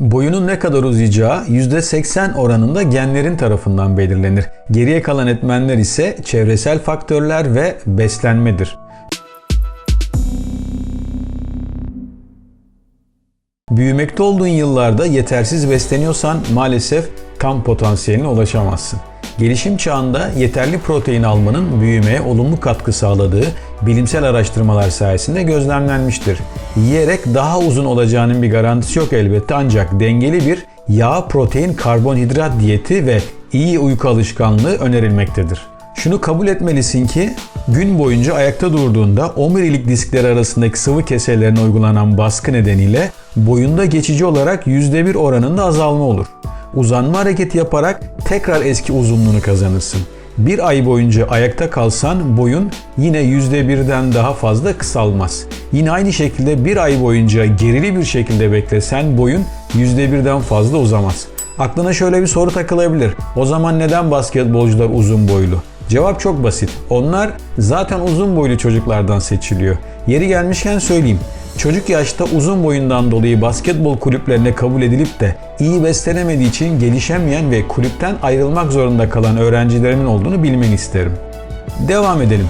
Boyunun ne kadar uzayacağı %80 oranında genlerin tarafından belirlenir. Geriye kalan etmenler ise çevresel faktörler ve beslenmedir. Büyümekte olduğun yıllarda yetersiz besleniyorsan maalesef tam potansiyeline ulaşamazsın. Gelişim çağında yeterli protein almanın büyümeye olumlu katkı sağladığı bilimsel araştırmalar sayesinde gözlemlenmiştir. Yiyerek daha uzun olacağının bir garantisi yok elbette ancak dengeli bir yağ, protein, karbonhidrat diyeti ve iyi uyku alışkanlığı önerilmektedir. Şunu kabul etmelisin ki gün boyunca ayakta durduğunda omurilik diskleri arasındaki sıvı keselerine uygulanan baskı nedeniyle boyunda geçici olarak %1 oranında azalma olur. Uzanma hareketi yaparak tekrar eski uzunluğunu kazanırsın. Bir ay boyunca ayakta kalsan boyun yine %1'den daha fazla kısalmaz. Yine aynı şekilde bir ay boyunca gerili bir şekilde beklesen boyun %1'den fazla uzamaz. Aklına şöyle bir soru takılabilir. O zaman neden basketbolcular uzun boylu? Cevap çok basit. Onlar zaten uzun boylu çocuklardan seçiliyor. Yeri gelmişken söyleyeyim. Çocuk yaşta uzun boyundan dolayı basketbol kulüplerine kabul edilip de iyi beslenemediği için gelişemeyen ve kulüpten ayrılmak zorunda kalan öğrencilerimin olduğunu bilmeni isterim. Devam edelim.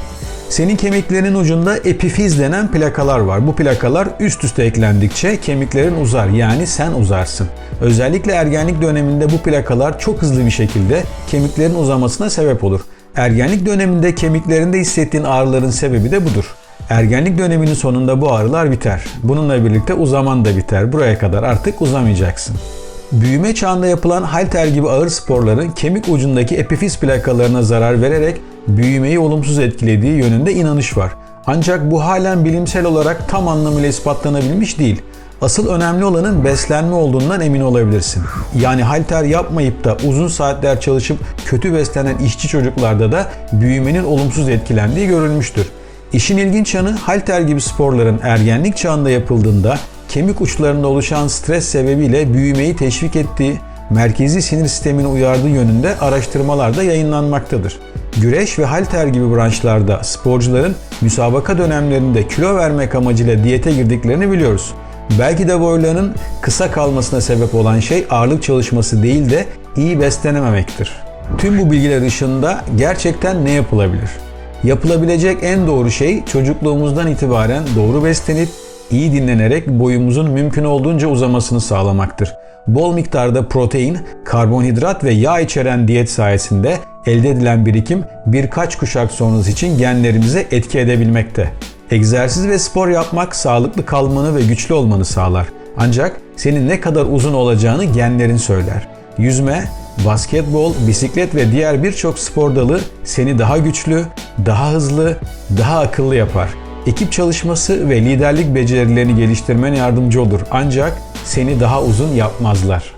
Senin kemiklerinin ucunda epifiz denen plakalar var. Bu plakalar üst üste eklendikçe kemiklerin uzar yani sen uzarsın. Özellikle ergenlik döneminde bu plakalar çok hızlı bir şekilde kemiklerin uzamasına sebep olur. Ergenlik döneminde kemiklerinde hissettiğin ağrıların sebebi de budur. Ergenlik döneminin sonunda bu ağrılar biter. Bununla birlikte uzaman da biter. Buraya kadar artık uzamayacaksın. Büyüme çağında yapılan halter gibi ağır sporların kemik ucundaki epifiz plakalarına zarar vererek büyümeyi olumsuz etkilediği yönünde inanış var. Ancak bu halen bilimsel olarak tam anlamıyla ispatlanabilmiş değil. Asıl önemli olanın beslenme olduğundan emin olabilirsin. Yani halter yapmayıp da uzun saatler çalışıp kötü beslenen işçi çocuklarda da büyümenin olumsuz etkilendiği görülmüştür. İşin ilginç yanı halter gibi sporların ergenlik çağında yapıldığında kemik uçlarında oluşan stres sebebiyle büyümeyi teşvik ettiği, merkezi sinir sistemini uyardığı yönünde araştırmalar da yayınlanmaktadır. Güreş ve halter gibi branşlarda sporcuların müsabaka dönemlerinde kilo vermek amacıyla diyete girdiklerini biliyoruz. Belki de boylarının kısa kalmasına sebep olan şey ağırlık çalışması değil de iyi beslenememektir. Tüm bu bilgiler ışığında gerçekten ne yapılabilir? Yapılabilecek en doğru şey çocukluğumuzdan itibaren doğru beslenip iyi dinlenerek boyumuzun mümkün olduğunca uzamasını sağlamaktır. Bol miktarda protein, karbonhidrat ve yağ içeren diyet sayesinde elde edilen birikim birkaç kuşak sonrası için genlerimize etki edebilmekte. Egzersiz ve spor yapmak sağlıklı kalmanı ve güçlü olmanı sağlar. Ancak senin ne kadar uzun olacağını genlerin söyler. Yüzme, basketbol, bisiklet ve diğer birçok spor dalı seni daha güçlü, daha hızlı, daha akıllı yapar. Ekip çalışması ve liderlik becerilerini geliştirmene yardımcı olur ancak seni daha uzun yapmazlar.